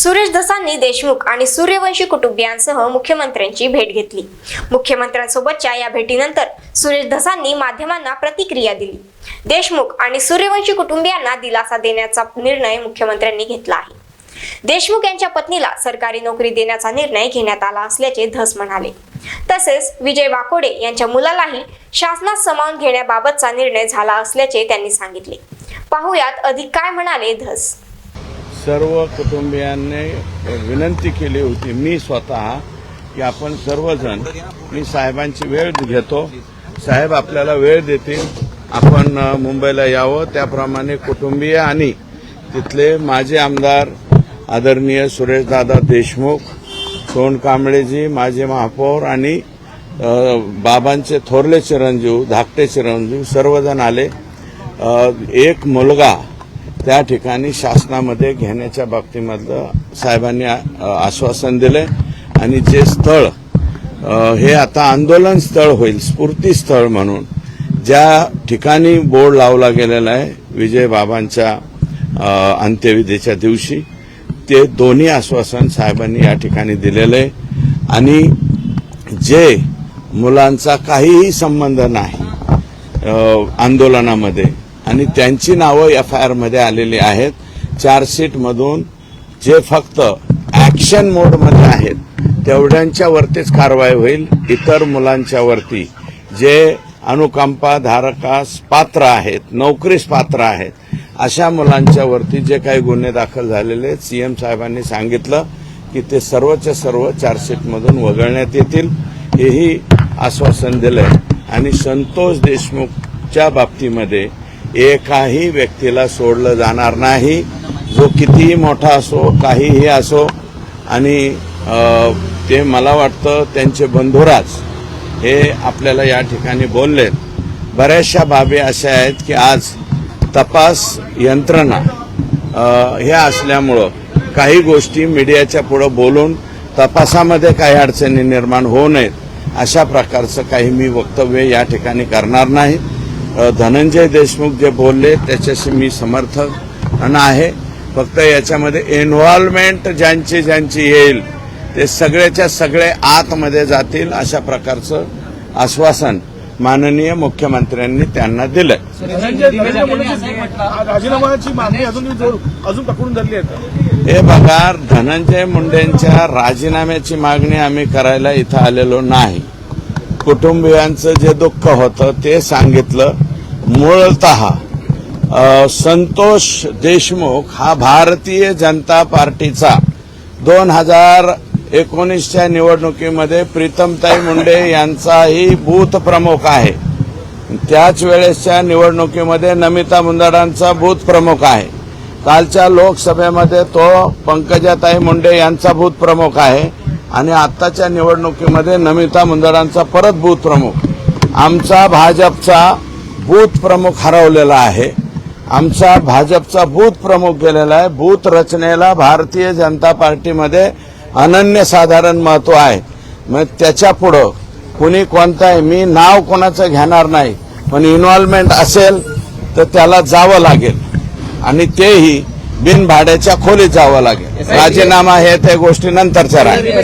सुरेश दसांनी देशमुख आणि सूर्यवंशी कुटुंबियांसह मुख्यमंत्र्यांची भेट घेतली. मुख्यमंत्र्यांसोबतच्या या भेटीनंतर सुरेश धसांनी माध्यमांना प्रतिक्रिया दिली. देशमुख आणि सूर्यवंशी कुटुंबियांना दिलासा देण्याचा निर्णय मुख्यमंत्र्यांनी घेतला आहे. देशमुख यांच्या पत्नीला सरकारी नोकरी देण्याचा निर्णय घेण्यात आला असल्याचे धस म्हणाले. तसेच विजय वाकोडे यांच्या मुलालाही शासनात सामावून घेण्याबाबतचा निर्णय झाला असल्याचे त्यांनी सांगितले. पाहुयात अधिक काय म्हणाले धस. सर्व कुटुंबियांनी विनंती केली होती मी स्वतः की आपण सर्वजण मी साहेबांची वेळ घेतो. साहेब आपल्याला वेळ देतील. आपण मुंबईला यावं. त्याप्रमाणे कुटुंबीय आणि तिथले माजी आमदार आदरणीय सुरेशदादा देशमुख सोन कांबळेजी माजी महापौर आणि बाबांचे थोरले चिरंजीव धाकटे चिरंजीव सर्वजण आले. एक मुलगा त्या ठिकाणी शासनामध्ये घेण्याच्या बाबतीमधलं साहेबांनी आश्वासन दिलंय. आणि जे स्थळ हे आता आंदोलन स्थळ होईल स्फूर्ती स्थळ म्हणून ज्या ठिकाणी बोर्ड लावला गेलेला आहे विजय बाबांच्या अंत्यविधीच्या दिवशी ते दोन्ही आश्वासन साहेबांनी या ठिकाणी दिलेलं आहे. आणि जे मुलांचा काहीही संबंध नाही आंदोलनामध्ये आणि त्यांची नावं एफ आय आरमध्ये आलेली आहेत. चार्जशीटमधून जे फक्त ॲक्शन मोडमध्ये आहेत तेवढ्यांच्या वरतीच कारवाई होईल. इतर मुलांच्या वरती. जे अनुकंपा धारकास पात्र आहेत नोकरीस पात्र आहेत अशा मुलांच्या वरती जे काही गुन्हे दाखल झालेले आहेत सीएम साहेबांनी सांगितलं की ते सर्वच्या सर्व चार्जशीटमधून वगळण्यात येतील. हेही आश्वासन दिलंय. आणि संतोष देशमुखच्या बाबतीमध्ये एकाही व्यक्तीला सोडलं जाणार नाही. जो कितीही मोठा असो काहीही असो आणि ते मला वाटतं त्यांचे बंधुराज हे आपल्याला या ठिकाणी बोललेत. बऱ्याचशा बाबी अशा आहेत की आज तपास यंत्रणा ह्या हे असल्यामुळं काही गोष्टी मीडियाच्या पुढं बोलून तपासामध्ये काही अडचणी निर्माण होऊ नयेत. अशा प्रकारचं काही मी वक्तव्य या ठिकाणी करणार नाही. धनंजय देशमुख जे बोलले त्याच्याशी मी समर्थन आहे. फक्त याच्यामध्ये इन्व्हॉल्वमेंट ज्यांची ज्यांची येईल ते सगळ्याच्या सगळे आतमध्ये जातील अशा प्रकारचं आश्वासन माननीय मुख्यमंत्र्यांनी त्यांना आहे. हे बघा धनंजय मुंडेंच्या राजीनाम्याची मागणी आम्ही करायला इथं आलेलो नाही. कुटुंबियांचं जे दुःख होतं ते सांगितलं मूळत संतोष देशमुख हा भारतीय जनता पार्टीचा दोन हजार एकोणीसच्या निवडणुकीमध्ये प्रीतमताई मुंडे यांचाही बूथ प्रमुख आहे. त्याच वेळेसच्या निवडणुकीमध्ये नमिता मुंदडांचा बूथ प्रमुख आहे. कालच्या लोकसभेमध्ये तो पंकजाताई मुंडे यांचा बूथ प्रमुख आहे. आणि आत्ताच्या निवडणुकीमध्ये नमिता मुंदडांचा परत बूथ प्रमुख. आमचा भाजपचा बूथ प्रमुख हरवलेला आहे. आमचा भाजपचा बूथ प्रमुख गेलेला आहे. बूथ रचनेला भारतीय जनता पार्टीमध्ये अनन्यसाधारण महत्त्व आहे. मग त्याच्या पुढं कुणी कोणताही मी नाव कोणाचं घेणार नाही पण इन्व्हॉल्वमेंट असेल तर त्याला जावं लागेल. आणि तेही बिनभाड्याच्या खोलीत जावं लागेल. राजीनामा हे त्या गोष्टी नंतरच्या राहील